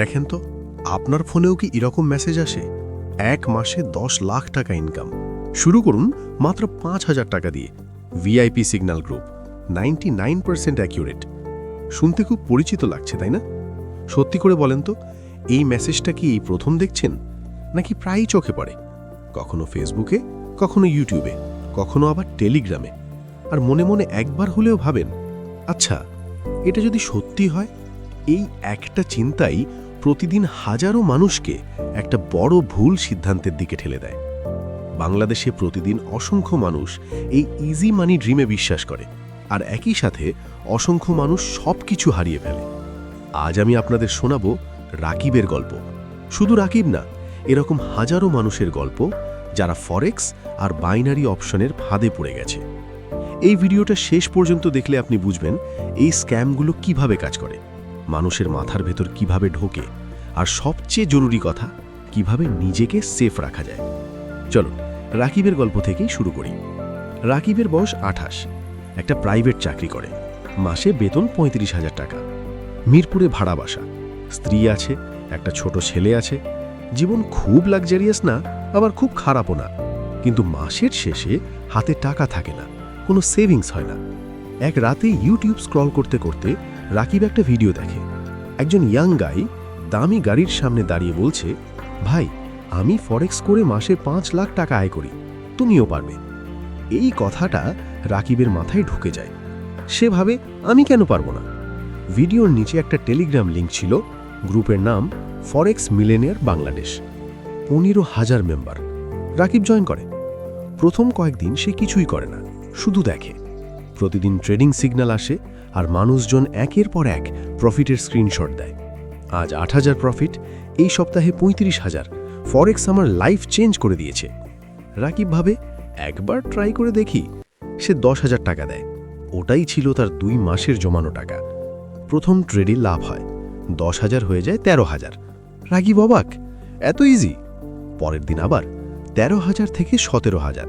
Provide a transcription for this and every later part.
দেখেন তো, আপনার ফোনেও কি এরকম মেসেজ আসে? এক মাসে দশ লাখ টাকা ইনকাম শুরু করুন মাত্র পাঁচ হাজার টাকা দিয়ে। VIP signal group ninety nine percent accurate শুনতে খুব পরিচিত লাগছে, তাই না? সত্যি করে বলেন তো, এই মেসেজটা কি এই প্রথম দেখছেন? নাকি প্রায়ই চোখে পড়ে? কখনো ফেসবুকে কখনো ইউটিউবে কখনো আবার টেলিগ্রামে আর মনে মনে একবার হলেও ভাবেন আচ্ছা এটা যদি সত্যি হয়, এই একটা চিন্তাই প্রতিদিন হাজারো মানুষকে একটা বড় ভুল সিদ্ধান্তের দিকে ঠেলে দেয়। বাংলাদেশে প্রতিদিন অসংখ্য মানুষ এই ইজি মানি ড্রিমে বিশ্বাস করে, আর একই সাথে অসংখ্য মানুষ সব কিছু হারিয়ে ফেলে। আজ আমি আপনাদের শোনাবো রাকিবের গল্প। শুধু রাকিব না, এরকম হাজারো মানুষের গল্প যারা ফরেক্স আর বাইনারি অপশনের ফাঁদে পড়ে গেছে। এই ভিডিওটা শেষ পর্যন্ত দেখলে আপনি বুঝবেন এই স্ক্যামগুলো কীভাবে কাজ করে। মানুষের মাথার ভেতর কীভাবে ঢোকে আর সবচেয়ে জরুরি কথা, কীভাবে নিজেকে সেফ রাখা যায়। চলো, রাকিবের গল্প থেকেই শুরু করি। রাকিবের বয়স আঠাশ, একটা প্রাইভেট চাকরি করে। মাসে বেতন পঁয়ত্রিশ হাজার টাকা। মিরপুরে ভাড়া বাসা। স্ত্রী আছে, একটা ছোট ছেলে আছে। জীবন খুব লাক্সারিয়াস না, আবার খুব খারাপও না। কিন্তু মাসের শেষে হাতে টাকা থাকে না, কোনো সেভিংস হয় না। এক রাতে ইউটিউব স্ক্রল করতে করতে রাকিব একটা ভিডিও দেখে। একজন ইয়াং গাই দামি গাড়ির সামনে দাঁড়িয়ে বলছে, ভাই, আমি ফরেক্স করে মাসে পাঁচ লাখ টাকা আয় করি, তুমিও পারবে। এই কথাটা রাকিবের মাথায় ঢুকে যায়। সে ভাবে, আমি কেন পারব না? ভিডিওর নিচে একটা টেলিগ্রাম লিঙ্ক ছিল, গ্রুপের নাম ফরেক্স মিলেনিয়ার বাংলাদেশ। পনেরো হাজার মেম্বার। রাকিব জয়েন করে। প্রথম কয়েকদিন সে কিছুই করে না, শুধু দেখে। প্রতিদিন ট্রেডিং সিগন্যাল আসে আর মানুষজন একের পর এক প্রফিটের স্ক্রিনশট দেয়। আজ আট হাজার প্রফিট, এই সপ্তাহে পঁয়ত্রিশ হাজার। ফরেক্স আমার লাইফ চেঞ্জ করে দিয়েছে। রাকিব ভাবে, একবার ট্রাই করে দেখি, সে দশ হাজার টাকা দেয়। ওটাই ছিল তার দুই মাসের জমানো টাকা। প্রথম ট্রেডে লাভ হয়। দশ হাজার হয়ে যায় তেরো হাজার। রাগিব অবাক, এত ইজি পরের দিন আবার তেরো হাজার থেকে সতেরো হাজার।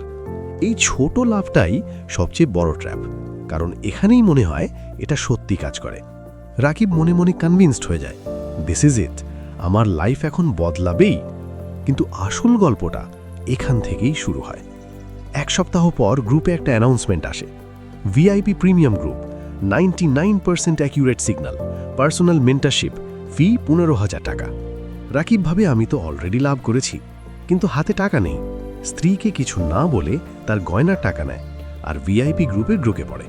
এই ছোট লাভটাই সবচেয়ে বড় ট্র্যাপ কারণ এখানেই মনে হয় এটা সত্যি কাজ করে। রাকিব মনে মনে কনভিন্সড হয়ে যায় দিস ইজ ইট আমার লাইফ এখন বদলাবেই। কিন্তু আসল গল্পটা এখান থেকেই শুরু হয়। এক সপ্তাহ পর গ্রুপে একটা অ্যানাউন্সমেন্ট আসে। VIP premium group ninety nine percent accurate signal personal mentorship fee পনেরো হাজার টাকা। রাকিব ভাবে, আমি তো অলরেডি লাভ করেছি, কিন্তু হাতে টাকা নেই। স্ত্রীকে কিছু না বলে তার গয়নার টাকা নেয়, আর ভিআইপি গ্রুপে ঢুকে পড়ে।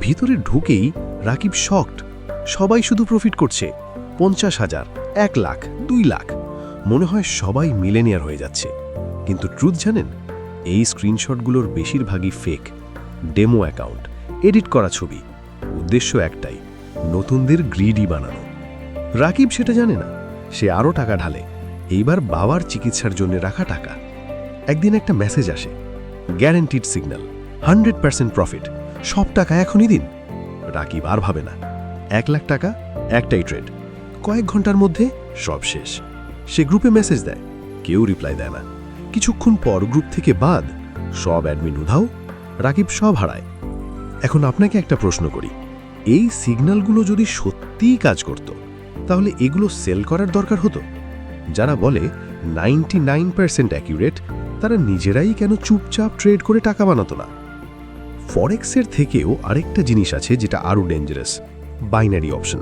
ভিতরে ঢুকেই রাকিব শকড সবাই শুধু প্রফিট করছে। পঞ্চাশ হাজার, এক লাখ, দুই লাখ। মনে হয় সবাই মিলেনিয়ার হয়ে যাচ্ছে। কিন্তু ট্রুথ জানেন, এই স্ক্রিনশটগুলোর বেশিরভাগই ফেক ডেমো অ্যাকাউন্ট এডিট করা ছবি। উদ্দেশ্য একটাই, নতুনদের গ্রিডি বানানো। রাকিব সেটা জানে না। সে আরও টাকা ঢালে। এইবার বাবার চিকিৎসার জন্য রাখা টাকা। একদিন একটা মেসেজ আসে। Guaranteed signal hundred percent profit সব টাকা এখনই দিন। রাকিব আর ভাবে না। এক লাখ টাকা, একটাই ট্রেড কয়েক ঘণ্টার মধ্যে সব শেষ। সে গ্রুপে মেসেজ দেয়, কেউ রিপ্লাই দেয় না। কিছুক্ষণ পর গ্রুপ থেকে বাদ, সব অ্যাডমিন উধাও, রাকিব সব হারায়। এখন আপনাকে একটা প্রশ্ন করি, এই সিগন্যালগুলো যদি সত্যিই কাজ করত, তাহলে এগুলো সেল করার দরকার হতো? যারা বলে নাইনটি নাইন পার্সেন্ট অ্যাকিউরেট তারা নিজেরাই কেন চুপচাপ ট্রেড করে টাকা বানাতো না? ফরেক্সের থেকেও আরেকটা জিনিস আছে যেটা আরও ডেঞ্জারাস বাইনারি অপশন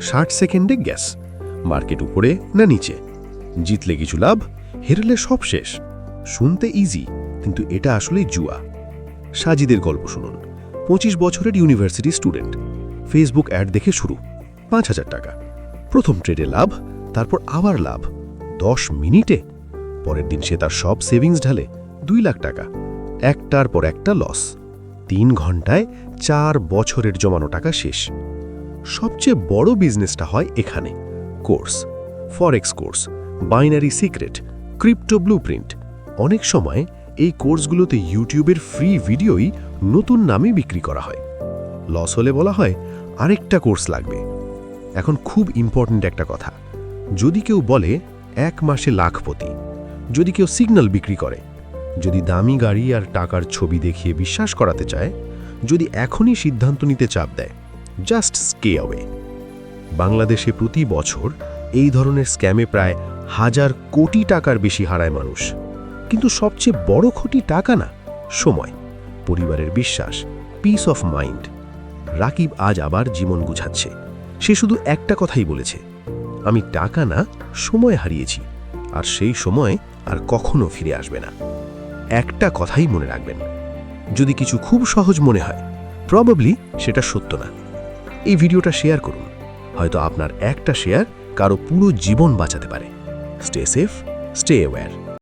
ষাট সেকেন্ডে গ্যাস মার্কেট উপরে না নিচে। জিতলে কিছু লাভ, হেরলে সব শেষ। শুনতে ইজি কিন্তু এটা আসলে জুয়া। সাজিদের গল্প শুনুন। পঁচিশ বছরের ইউনিভার্সিটি স্টুডেন্ট ফেসবুক অ্যাড দেখে শুরু, পাঁচ হাজার টাকা। প্রথম ট্রেডে লাভ, তারপর আবার লাভ। দশ মিনিটে। পরের দিন সে তার সব সেভিংস ঢালে, দুই লাখ টাকা। একটার পর একটা লস তিন ঘন্টায় চার বছরের জমানো টাকা শেষ। সবচেয়ে বড় বিজনেসটা হয় এখানে, course, forex course, binary secret, crypto blueprint. অনেক সময় এই কোর্সগুলোতে ইউটিউবের ফ্রি ভিডিওই নতুন নামে বিক্রি করা হয়। লস হলে বলা হয় আরেকটা কোর্স লাগবে। এখন খুব ইম্পর্ট্যান্ট একটা কথা। যদি কেউ বলে এক মাসে লাখপতি, যদি কেউ সিগন্যাল বিক্রি করে যদি দামি গাড়ি আর টাকার ছবি দেখিয়ে বিশ্বাস করাতে চায়, যদি এখনই সিদ্ধান্ত নিতে চাপ দেয় জাস্ট স্কে অ্যাওয়ে বাংলাদেশে প্রতি বছর এই ধরনের স্ক্যামে প্রায় হাজার কোটি টাকার বেশি হারায় মানুষ। কিন্তু সবচেয়ে বড় ক্ষতি টাকা না, সময়, পরিবারের বিশ্বাস পিস অফ মাইন্ড রাকিব আজ আবার জীবন গুছাচ্ছে। সে শুধু একটা কথাই বলেছে, আমি টাকা না, সময় হারিয়েছি, আর সেই সময় আর কখনো ফিরে আসবে না। একটা কথাই মনে রাখবেন। যদি কিছু খুব সহজ মনে হয় প্রবাবলি সেটা সত্য না। এই ভিডিওটা শেয়ার করুন। হয়তো আপনার একটা শেয়ার কারও পুরো জীবন বাঁচাতে পারে। Stay safe stay aware